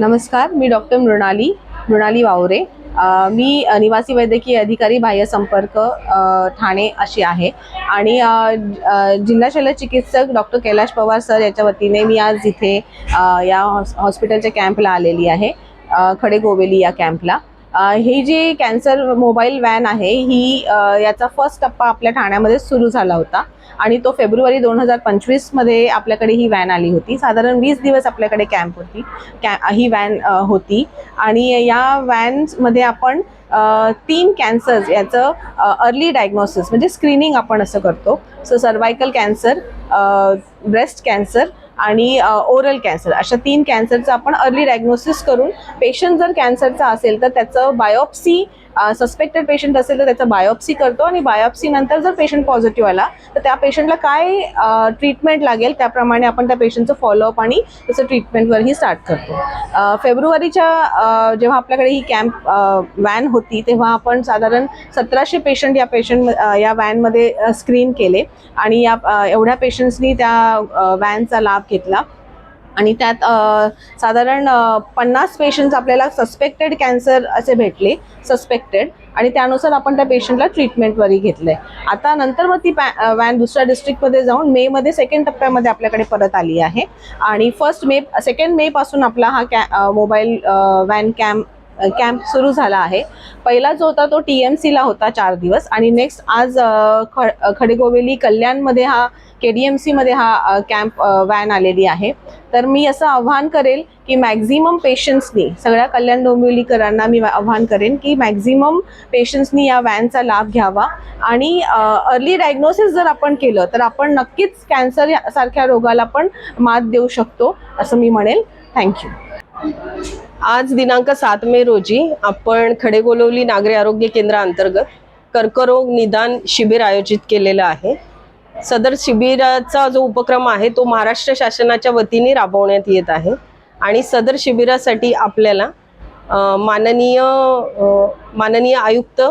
नमस्कार मी डॉक्टर मृणाली मृणाली वावरे. मी निवासी वैद्यकीय अधिकारी बाह्य संपर्क ठाणे अशी आहे. आणि जिल्हा शल्य चिकित्सक डॉक्टर कैलाश पवार सर याच्या वतीने मी आज इथे या हॉस हॉस्पिटलच्या कॅम्पला आलेली आहे खडे खडेगोवेली या कॅम्पला. ही जी कॅन्सर मोबाईल व्हॅन आहे ही याचा फर्स्ट टप्पा आपल्या ठाण्यामध्ये सुरू झाला होता. आणि तो फेब्रुवारी दोन हजार पंचवीसमध्ये आपल्याकडे ही व्हॅन आली होती. साधारण वीस दिवस आपल्याकडे कॅम्प होती. कॅ ही व्हॅन होती. आणि या व्हॅन्समध्ये आपण तीन कॅन्सर्स याचं अर्ली डायग्नोसिस म्हणजे स्क्रीनिंग आपण असं करतो. So cervical cancer breast cancer आणि ओरल कॅन्सर अशा तीन कॅन्सरचं आपण अर्ली डायग्नोसिस करून पेशंट जर कॅन्सरचा असेल तर त्याचं बायोप्सी सस्पेक्टेड पेशंट असेल तर त्याचं बायोप्सी करतो आणि बायोप्सी नंतर जर पेशंट पॉझिटिव्ह आला तर त्या पेशंटला काय ट्रीटमेंट लागेल त्याप्रमाणे आपण त्या पेशंटचं फॉलोअप आणि त्याचं ट्रीटमेंटवरही स्टार्ट करतो. फेब्रुवारीच्या जेव्हा आपल्याकडे ही कॅम्प व्हॅन होती तेव्हा आपण साधारण सतराशे पेशंट या पेशंट या व्हॅनमध्ये स्क्रीन केले आणि या एवढ्या पेशंट्सनी त्या व्हॅनचा लाभ घेतला. आणि त्यात साधारण पन्नास पेशंट्स आपल्याला सस्पेक्टेड कॅन्सर असे भेटले सस्पेक्टेड आणि त्यानुसार आपण त्या पेशंटला ट्रीटमेंटवरही घेतलं आहे आता नंतर मग ती पॅ वॅन दुसऱ्या डिस्ट्रिक्टमध्ये जाऊन मेमध्ये सेकंड टप्प्यामध्ये आपल्याकडे परत आली आहे. आणि फर्स्ट मे सेकंड मेपासून आपला हा कॅ मोबाईल व्हॅन कॅम्प कॅम्प सुरू झाला आहे. पहिला जो होता तो टी एम सीला होता चार दिवस आणि नेक्स्ट आज ख खडेगोवेली कल्याणमध्ये हा के डी एम सीमध्ये हा कॅम्प व्हॅन आलेली आहे. तर मी असं आव्हान करेल की मॅक्झिमम पेशंट्सनी सगळ्या कल्याण डोंबिवलीकरांना मी आव्हान करेन की मॅक्झिमम पेशंट्सनी या वॅनचा लाभ घ्यावा आणि अर्ली डायग्नोसिस जर आपण केलं तर आपण नक्कीच कॅन्सर सारख्या रोगाला पण मात देऊ शकतो असं मी म्हणेल. थँक्यू आज दिनांक सात मे रोजी आपण खडेगोलवली नागरी आरोग्य केंद्राअंतर्गत कर्करोग निदान शिबिर आयोजित केलेलं आहे. सदर शिबिराचा जो उपक्रम आहे तो महाराष्ट्र शासनाच्या वतीने राबवण्यात येत आहे आणि सदर शिबिरासाठी आपल्याला माननीय माननीय आयुक्त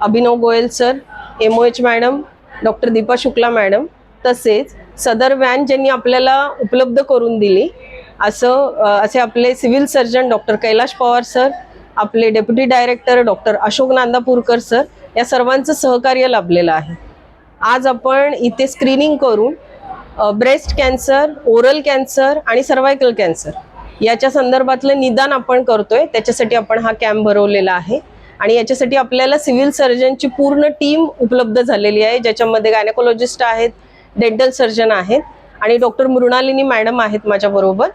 Abhinav Goyal sir M O H madam doctor Deepa Shukla madam तसेच सदर व्हॅन ज्यांनी आपल्याला उपलब्ध करून दिली असं असे आपले civil surgeon doctor Kailash Pawar sir आपले deputy director doctor Ashok Nandapurkar sir या सर्वांचं सहकार्य लाभलेलं आहे. आज आपण इथे स्क्रीनिंग करून ब्रेस्ट कॅन्सर ओरल कॅन्सर आणि सर्वायकल कॅन्सर याच्या संदर्भातलं निदान आपण करतोय. त्याच्यासाठी आपण हा कॅम्प भरवलेला आहे. आणि याच्यासाठी आपल्याला सिव्हिल सर्जनची पूर्ण टीम उपलब्ध झालेली आहे ज्याच्यामध्ये गायनेकोलॉजिस्ट आहेत डेंटल सर्जन आहेत आणि डॉक्टर मृणालिनी मॅडम आहेत माझ्याबरोबर.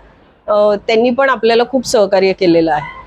त्यांनी पण आपल्याला खूप सहकार्य केलेलं आहे.